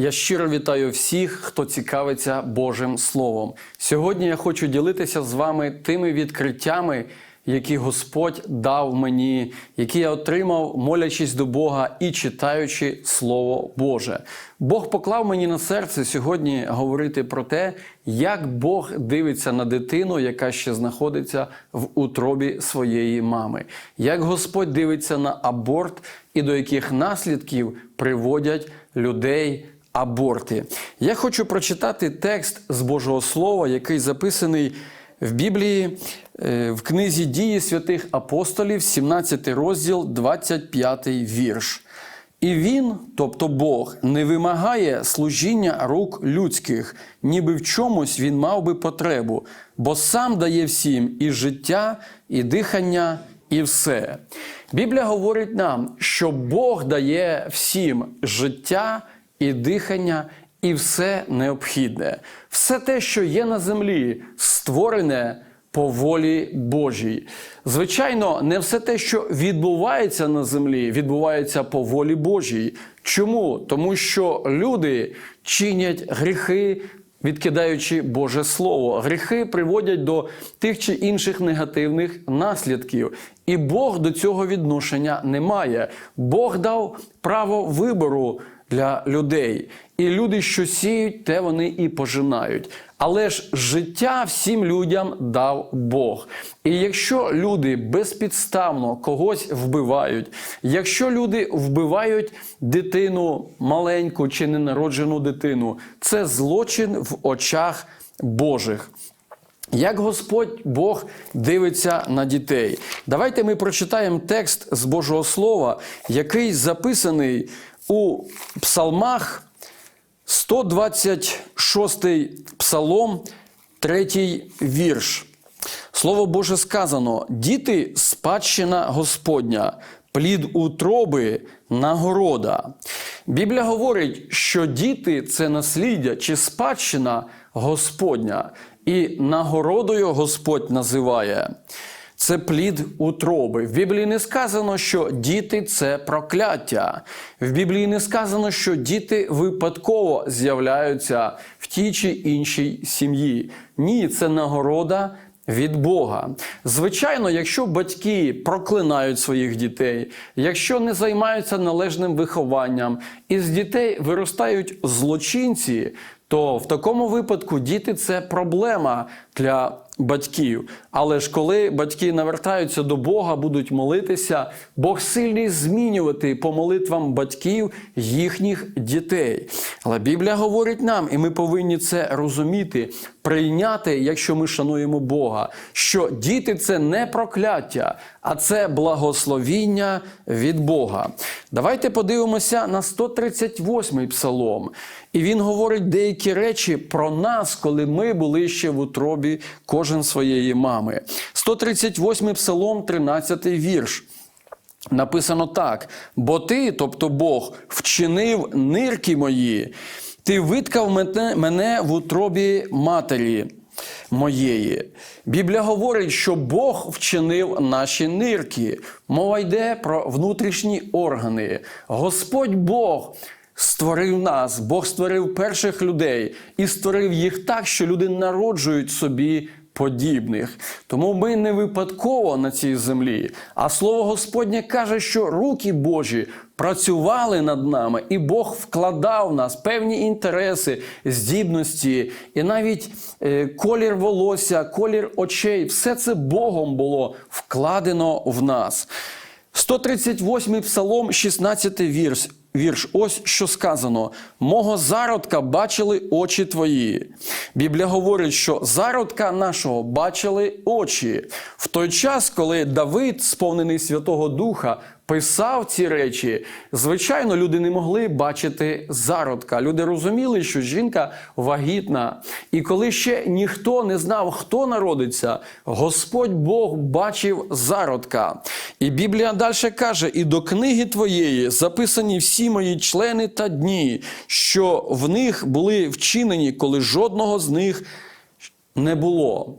Я щиро вітаю всіх, хто цікавиться Божим Словом. Сьогодні я хочу ділитися з вами тими відкриттями, які Господь дав мені, які я отримав, молячись до Бога і читаючи Слово Боже. Бог поклав мені на серце сьогодні говорити про те, як Бог дивиться на дитину, яка ще знаходиться в утробі своєї мами, як Господь дивиться на аборт і до яких наслідків приводять людей аборти. Я хочу прочитати текст з Божого Слова, який записаний в Біблії е, в книзі Дії святих апостолів, 17 розділ, 25 вірш. І він, тобто Бог, не вимагає служіння рук людських, ніби в чомусь він мав би потребу, бо сам дає всім і життя, і дихання, і все. Біблія говорить нам, що Бог дає всім життя і дихання, і все необхідне. Все те, що є на землі, створене по волі Божій. Звичайно, не все те, що відбувається на землі, відбувається по волі Божій. Чому? Тому що люди чинять гріхи. Відкидаючи Боже Слово, гріхи приводять до тих чи інших негативних наслідків, і Бог до цього відношення не має. Бог дав право вибору для людей. І люди, що сіють, те вони і пожинають. Але ж життя всім людям дав Бог. І якщо люди безпідставно когось вбивають, якщо люди вбивають дитину маленьку чи ненароджену дитину, це злочин в очах Божих. Як Господь Бог дивиться на дітей? Давайте ми прочитаємо текст з Божого Слова, який записаний у псалмах 126 псалом, 3 вірш. Слово Боже сказано: діти спадщина Господня, плід утроби нагорода. Біблія говорить, що діти це насліддя чи спадщина Господня, і нагородою Господь називає. Це плід утроби. В Біблії не сказано, що діти це прокляття. В Біблії не сказано, що діти випадково з'являються в тій чи іншій сім'ї. Ні, це нагорода. Від Бога. Звичайно, якщо батьки проклинають своїх дітей, якщо не займаються належним вихованням, і з дітей виростають злочинці, то в такому випадку діти це проблема для батьків. Але ж коли батьки навертаються до Бога, будуть молитися, Бог сильний змінювати по молитвам батьків їхніх дітей. Але Біблія говорить нам, і ми повинні це розуміти, прийняти, якщо ми шануємо Бога, що діти це не прокляття, а це благословіння від Бога. Давайте подивимося на 138-й псалом. І він говорить деякі речі про нас, коли ми були ще в утробі кожен своєї мами. 138 псалом, 13 вірш. Написано так: бо ти, тобто Бог, вчинив нирки мої, ти виткав мене, в утробі матері моєї. Біблія говорить, що Бог вчинив наші нирки. Мова йде про внутрішні органи. Господь Бог. Створив нас, Бог створив перших людей і створив їх так, що люди народжують собі подібних. Тому ми не випадково на цій землі. А слово Господнє каже, що руки Божі працювали над нами, і Бог вкладав в нас певні інтереси, здібності, і навіть е, колір волосся, колір очей все це Богом було вкладено в нас. 138 псалом, 16 вірш. Вірш, ось що сказано: мого зародка бачили очі твої. Біблія говорить, що зародка нашого бачили очі. В той час, коли Давид, сповнений Святого Духа, писав ці речі, звичайно, люди не могли бачити зародка. Люди розуміли, що жінка вагітна. І коли ще ніхто не знав, хто народиться, Господь Бог бачив зародка. І Біблія далі каже: і до книги твоєї записані всі мої члени та дні, що в них були вчинені, коли жодного з них не було.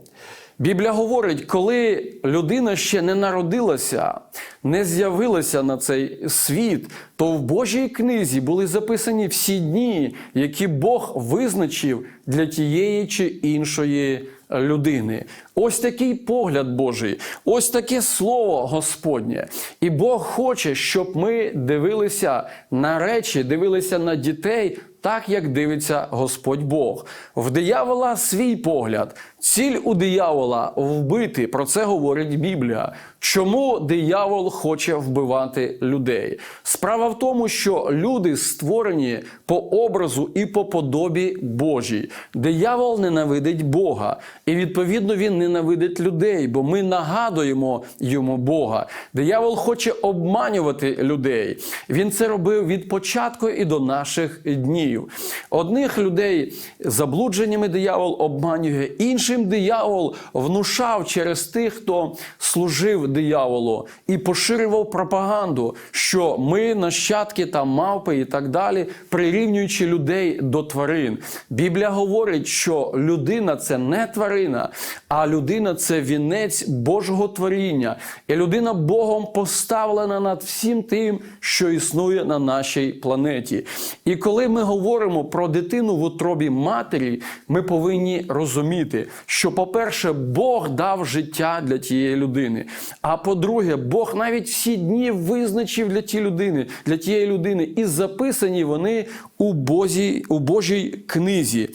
Біблія говорить, коли людина ще не народилася, не з'явилася на цей світ, то в Божій книзі були записані всі дні, які Бог визначив для тієї чи іншої людини. Ось такий погляд Божий, ось таке слово Господнє. І Бог хоче, щоб ми дивилися на речі, дивилися на дітей. Так, як дивиться Господь Бог. В диявола свій погляд. Ціль у диявола вбити. Про це говорить Біблія. Чому диявол хоче вбивати людей? Справа в тому, що люди створені по образу і по подобі Божій. Диявол ненавидить Бога, і відповідно він ненавидить людей, бо ми нагадуємо йому Бога. Диявол хоче обманювати людей. Він це робив від початку і до наших днів. Одних людей заблудженнями диявол обманює, іншим диявол внушав через тих, хто служив дияволу і поширював пропаганду, що ми нащадки там мавпи і так далі, прирівнюючи людей до тварин. Біблія говорить, що людина це не тварина, а людина це вінець Божого творіння. І людина Богом поставлена над всім тим, що існує на нашій планеті. І коли ми говоримо про дитину в утробі матері, ми повинні розуміти, що, по-перше, Бог дав життя для тієї людини. А по-друге, Бог навіть всі дні визначив для тієї людини, для тієї людини, і записані вони у Божій, у Божій книзі.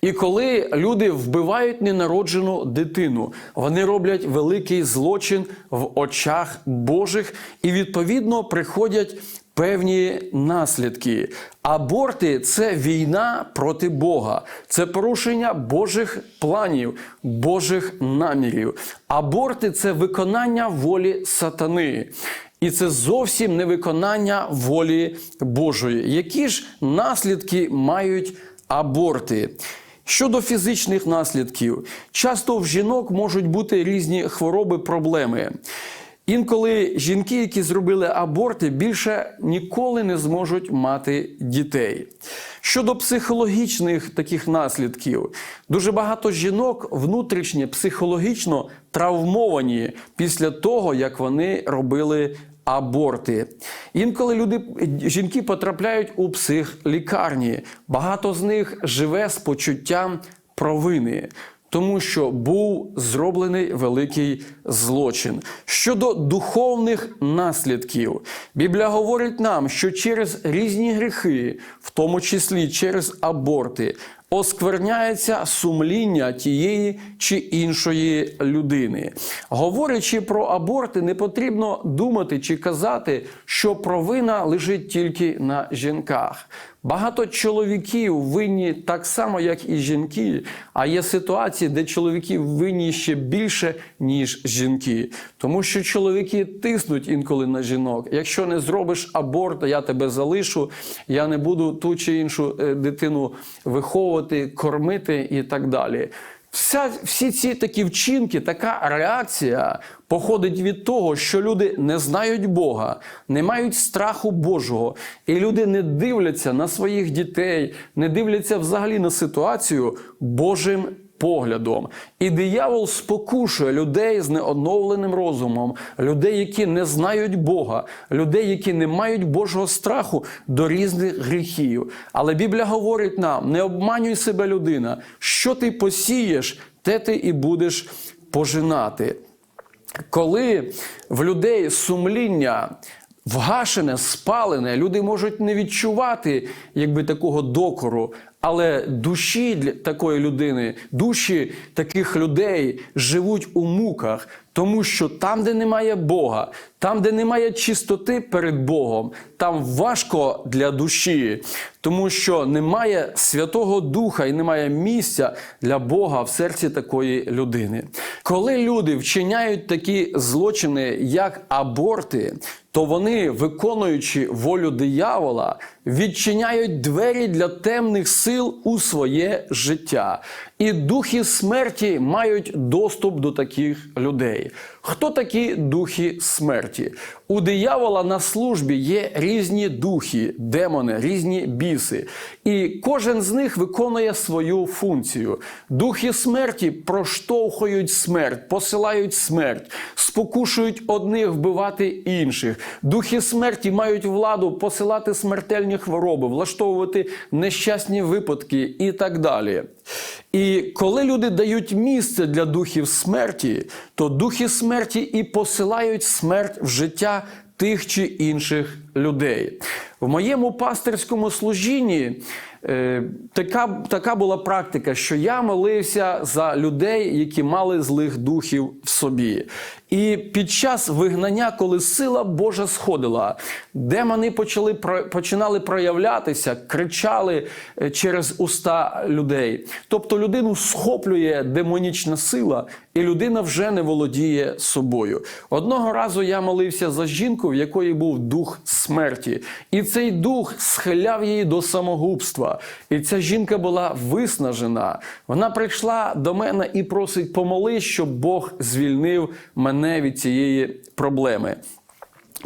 І коли люди вбивають ненароджену дитину, вони роблять великий злочин в очах Божих і відповідно приходять певні наслідки. Аборти це війна проти Бога, це порушення Божих планів, Божих намірів. Аборти це виконання волі сатани. І це зовсім не виконання волі Божої. Які ж наслідки мають аборти? Щодо фізичних наслідків, часто в жінок можуть бути різні хвороби, проблеми. Інколи жінки, які зробили аборти, більше ніколи не зможуть мати дітей. Щодо психологічних таких наслідків, дуже багато жінок внутрішньо психологічно травмовані після того, як вони робили аборти. Інколи люди, жінки потрапляють у психлікарні. Багато з них живе з почуттям провини. Тому що був зроблений великий злочин. Щодо духовних наслідків, Біблія говорить нам, що через різні гріхи, в тому числі через аборти, оскверняється сумління тієї чи іншої людини. Говорячи про аборти, не потрібно думати чи казати, що провина лежить тільки на жінках. Багато чоловіків винні так само, як і жінки. А є ситуації, де чоловіки винні ще більше, ніж жінки. Тому що чоловіки тиснуть інколи на жінок. Якщо не зробиш аборт, я тебе залишу, я не буду ту чи іншу е, дитину виховувати, кормити і так далі. Вся, всі ці такі вчинки, така реакція походить від того, що люди не знають Бога, не мають страху Божого, і люди не дивляться на своїх дітей, не дивляться взагалі на ситуацію Божим поглядом. І диявол спокушує людей з неоновленим розумом, людей, які не знають Бога, людей, які не мають Божого страху до різних гріхів. Але Біблія говорить нам: не обманюй себе, людина, що ти посієш, те ти і будеш пожинати. Коли в людей сумління вгашене, спалене, люди можуть не відчувати якби такого докору, але душі для такої людини, душі таких людей живуть у муках, тому що там, де немає Бога, там, де немає чистоти перед Богом, там важко для душі, тому що немає Святого Духа і немає місця для Бога в серці такої людини. Коли люди вчиняють такі злочини, як аборти, то вони, виконуючи волю диявола, відчиняють двері для темних сил у своє життя. І духи смерті мають доступ до таких людей. Хто такі духи смерті? У диявола на службі є різні духи, демони, різні біси. І кожен з них виконує свою функцію. Духи смерті проштовхують смерть, посилають смерть, спокушують одних вбивати інших. Духи смерті мають владу посилати смертельні хвороби, влаштовувати нещасні випадки і так далі. І коли люди дають місце для духів смерті, то духи смерті і посилають смерть в життя тих чи інших людей. В моєму пастирському служінні е, така, така була практика, що я молився за людей, які мали злих духів в собі. І під час вигнання, коли сила Божа сходила, демони почали починали проявлятися, кричали е, через уста людей. Тобто людину схоплює демонічна сила, і людина вже не володіє собою. Одного разу я молився за жінку, в якої був дух смерті, і цей дух схиляв її до самогубства. І ця жінка була виснажена. Вона прийшла до мене і просить помолись, щоб Бог звільнив мене від цієї проблеми.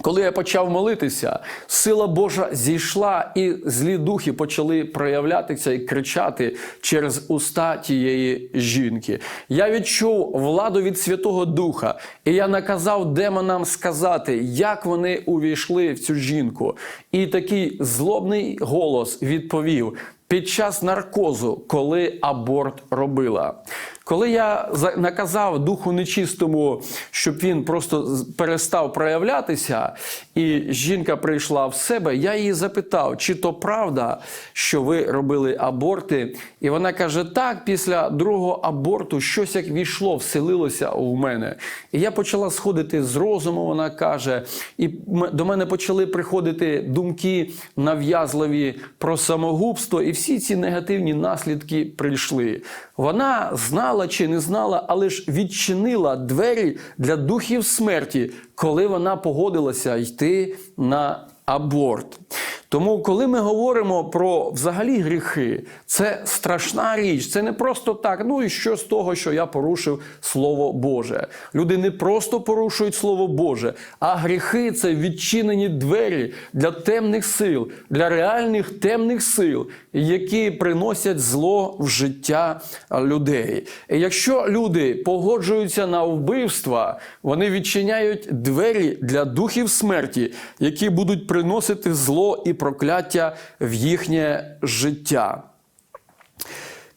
Коли я почав молитися, сила Божа зійшла, і злі духи почали проявлятися і кричати через уста тієї жінки. Я відчув владу від Святого Духа, і я наказав демонам сказати, як вони увійшли в цю жінку. І такий злобний голос відповів: під час наркозу, коли аборт робила. Коли я за- наказав духу нечистому, щоб він просто перестав проявлятися, і жінка прийшла в себе, я її запитав, чи то правда, що ви робили аборти. І вона каже: так, після другого аборту щось як війшло, вселилося у мене. І я почала сходити з розуму, вона каже, і до мене почали приходити думки нав'язливі про самогубство, і всі ці негативні наслідки прийшли. Вона знала чи не знала, але ж відчинила двері для духів смерті, коли вона погодилася йти на аборт. Тому, коли ми говоримо про взагалі гріхи, це страшна річ. Це не просто так. Ну і що з того, що я порушив Слово Боже? Люди не просто порушують Слово Боже, а гріхи це відчинені двері для темних сил, для реальних темних сил, які приносять зло в життя людей. І якщо люди погоджуються на вбивства, вони відчиняють двері для духів смерті, які будуть приносити зло і прокляття в їхнє життя.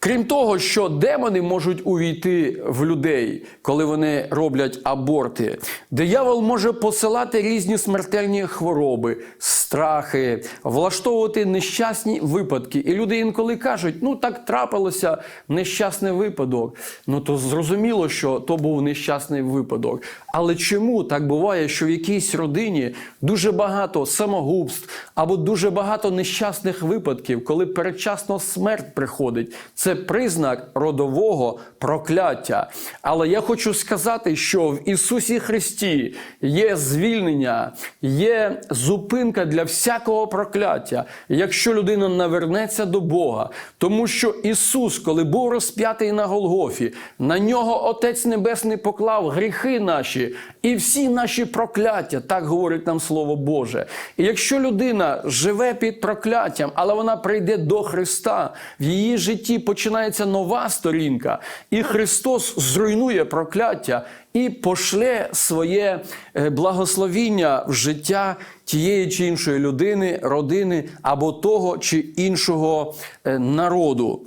Крім того, що демони можуть увійти в людей, коли вони роблять аборти, диявол може посилати різні смертельні хвороби, страхи, влаштовувати нещасні випадки. І люди інколи кажуть: ну так трапилося нещасний випадок. Ну то зрозуміло, що то був нещасний випадок. Але чому так буває, що в якійсь родині дуже багато самогубств або дуже багато нещасних випадків, коли передчасно смерть приходить? Це признак родового прокляття. Але я хочу сказати, що в Ісусі Христі є звільнення, є зупинка для всякого прокляття, якщо людина навернеться до Бога. Тому що Ісус, коли був розп'ятий на Голгофі, на нього Отець Небесний поклав гріхи наші і всі наші прокляття, так говорить нам Слово Боже. І якщо людина живе під прокляттям, але вона прийде до Христа, в її житті починається нова сторінка, і Христос зруйнує прокляття і пошле своє е, благословіння в життя тієї чи іншої людини, родини або того чи іншого е, народу.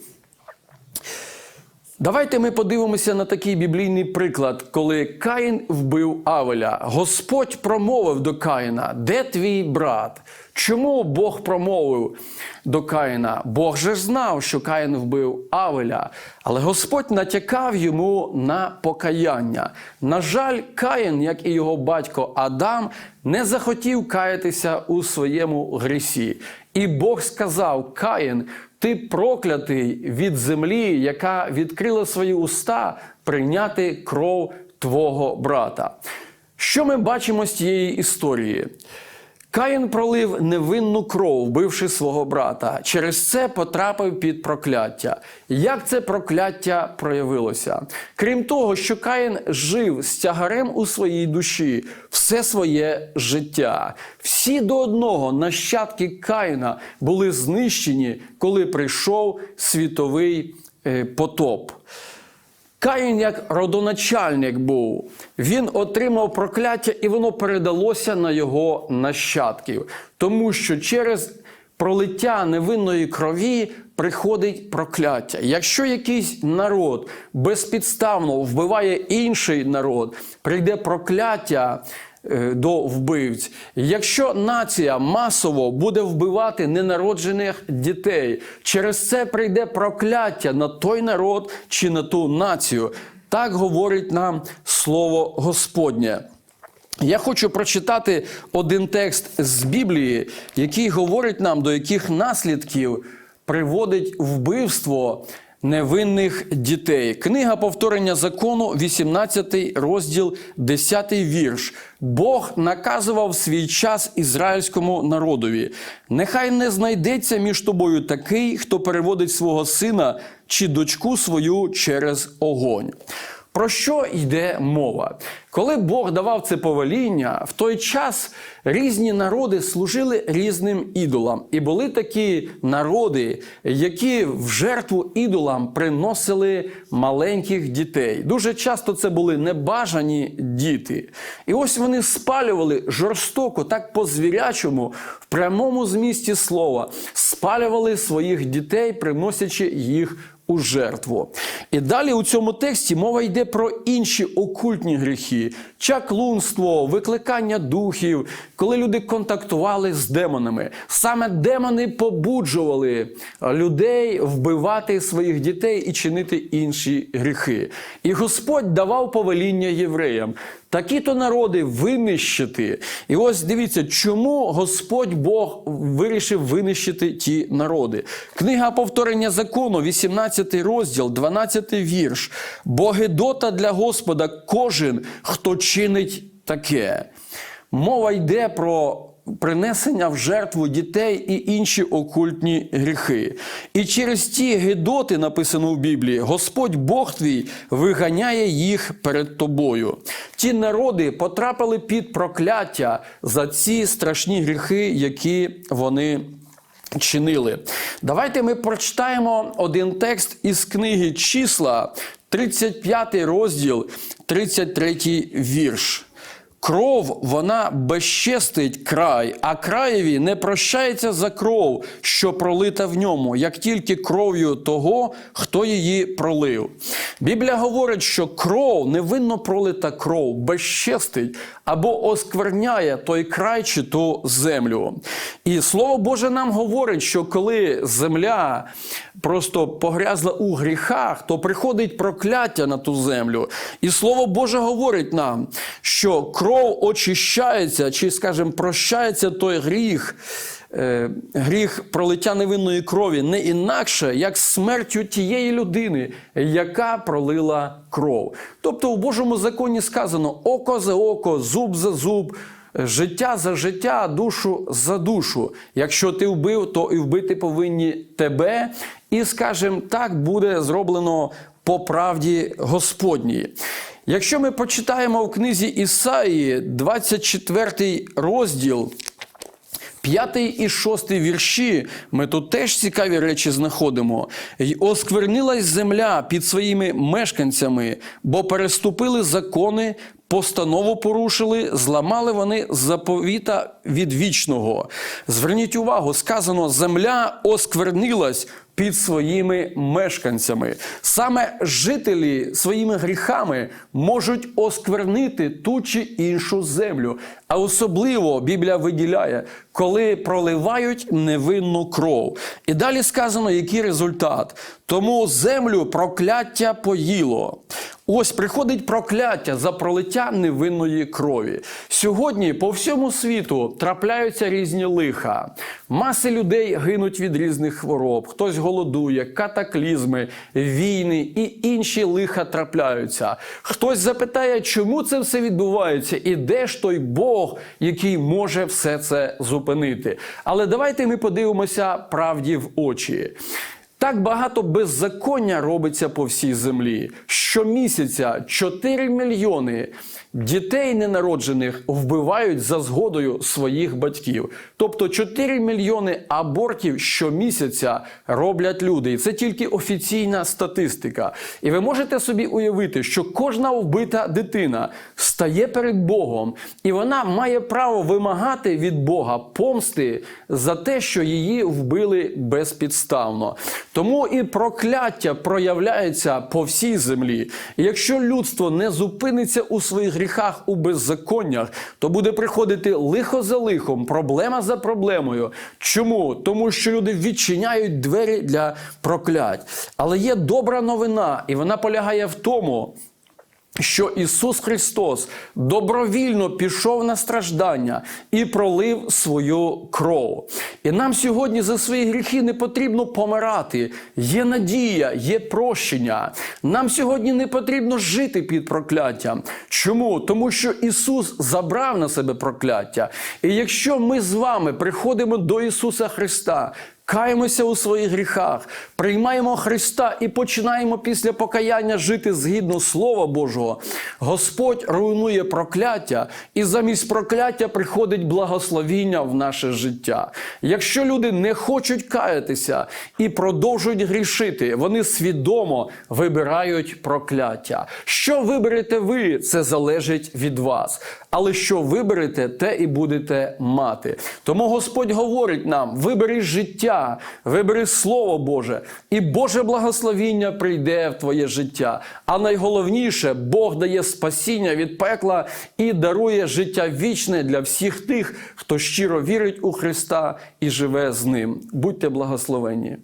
Давайте ми подивимося на такий біблійний приклад, коли Каїн вбив Авеля. Господь промовив до Каїна: Де твій брат? Чому Бог промовив до Каїна? Бог же знав, що Каїн вбив Авеля, але Господь натякав йому на покаяння. На жаль, Каїн, як і його батько Адам, не захотів каятися у своєму грісі. І Бог сказав: Каїн, ти проклятий від землі, яка відкрила свої уста прийняти кров твого брата. Що ми бачимо з цієї історії? Каїн пролив невинну кров, вбивши свого брата. Через це потрапив під прокляття. Як це прокляття проявилося? Крім того, що Каїн жив з тягарем у своїй душі все своє життя. Всі до одного нащадки Каїна були знищені, коли прийшов світовий е, потоп. Каїн як родоначальник був. Він отримав прокляття, і воно передалося на його нащадків. Тому що через пролиття невинної крові приходить прокляття. Якщо якийсь народ безпідставно вбиває інший народ, прийде прокляття. Е, До вбивць, якщо нація масово буде вбивати ненароджених дітей, через це прийде прокляття на той народ чи на ту націю. Так говорить нам слово Господнє. Я хочу прочитати один текст з Біблії, який говорить нам, до яких наслідків приводить вбивство невинних дітей. Книга повторення закону, 18 розділ, 10 вірш. Бог наказував свій час ізраїльському народові. Нехай не знайдеться між тобою такий, хто переводить свого сина чи дочку свою через огонь. Про що йде мова? Коли Бог давав це повеління, в той час різні народи служили різним ідолам. І були такі народи, які в жертву ідолам приносили маленьких дітей. Дуже часто це були небажані діти. І ось вони спалювали жорстоко, так по-звірячому, в прямому змісті слова, спалювали своїх дітей, приносячи їх у жертву. І далі у цьому тексті мова йде про інші окультні гріхи: чаклунство, викликання духів, коли люди контактували з демонами. Саме демони побуджували людей вбивати своїх дітей і чинити інші гріхи. І Господь давав повеління євреям. Такі-то народи винищити. І ось дивіться, чому Господь Бог вирішив винищити ті народи. Книга повторення закону, 18 розділ, 12 вірш. Богедота для Господа кожен, хто чинить таке. Мова йде про принесення в жертву дітей і інші окультні гріхи. І через ті гидоти, написано в Біблії, Господь Бог твій виганяє їх перед тобою. Ті народи потрапили під прокляття за ці страшні гріхи, які вони. Чинили. Давайте ми прочитаємо один текст із книги Числа, 35 розділ, 33 вірш. Кров вона безчестить край, а краєві не прощається за кров, що пролита в ньому, як тільки кров'ю того, хто її пролив. Біблія говорить, що кров, невинно пролита кров, безчестить або оскверняє той край чи ту землю. І слово Боже нам говорить, що коли земля просто погрязла у гріхах, то приходить прокляття на ту землю. І слово Боже говорить нам, що кров очищається, чи, скажімо, прощається той гріх. е, Гріх пролиття невинної крові не інакше, як смертю тієї людини, яка пролила кров. Тобто у Божому законі сказано око за око, зуб за зуб, життя за життя, душу за душу. Якщо ти вбив, то і вбити повинні тебе. І, скажімо, так буде зроблено по правді Господній. Якщо ми почитаємо в книзі Ісаї, 24 розділ. П'ятий і шостий вірші ми тут теж цікаві речі знаходимо. «Й осквернилась земля під своїми мешканцями, бо переступили закони, постанову порушили, зламали вони заповіта від вічного. Зверніть увагу, сказано: земля осквернилась. Під своїми мешканцями саме жителі своїми гріхами можуть осквернити ту чи іншу землю. А особливо Біблія виділяє, коли проливають невинну кров. І далі сказано, який результат. Тому землю прокляття поїло. Ось приходить прокляття за пролиття невинної крові. Сьогодні по всьому світу трапляються різні лиха. Маси людей гинуть від різних хвороб, хтось голодує, катаклізми, війни і інші лиха трапляються. Хтось запитає, чому це все відбувається, і де ж той Бог, який може все це зупинити. Але давайте ми подивимося правді в очі. Так багато беззаконня робиться по всій землі. Щомісяця 4 мільйони дітей ненароджених вбивають за згодою своїх батьків. Тобто 4 мільйони абортів щомісяця роблять люди. І це тільки офіційна статистика. І ви можете собі уявити, що кожна вбита дитина стає перед Богом, і вона має право вимагати від Бога помсти за те, що її вбили безпідставно. Тому і прокляття проявляється по всій землі. І якщо людство не зупиниться у своїх гріхах у беззаконнях, то буде приходити лихо за лихом, проблема за проблемою. Чому? Тому що люди відчиняють двері для проклять. Але є добра новина, і вона полягає в тому, що Ісус Христос добровільно пішов на страждання і пролив свою кров. І нам сьогодні за свої гріхи не потрібно помирати. Є надія, є прощення. Нам сьогодні не потрібно жити під прокляттям. Чому? Тому що Ісус забрав на себе прокляття. І якщо ми з вами приходимо до Ісуса Христа, Каємося у своїх гріхах, приймаємо Христа і починаємо після покаяння жити згідно Слова Божого. Господь руйнує прокляття, і замість прокляття приходить благословіння в наше життя. Якщо люди не хочуть каятися і продовжують грішити, вони свідомо вибирають прокляття. Що виберете ви, це залежить від вас. Але що виберете, те і будете мати. Тому Господь говорить нам: вибери життя, вибери Слово Боже, і Боже благословіння прийде в твоє життя. А найголовніше, Бог дає спасіння від пекла і дарує життя вічне для всіх тих, хто щиро вірить у Христа і живе з ним. Будьте благословені.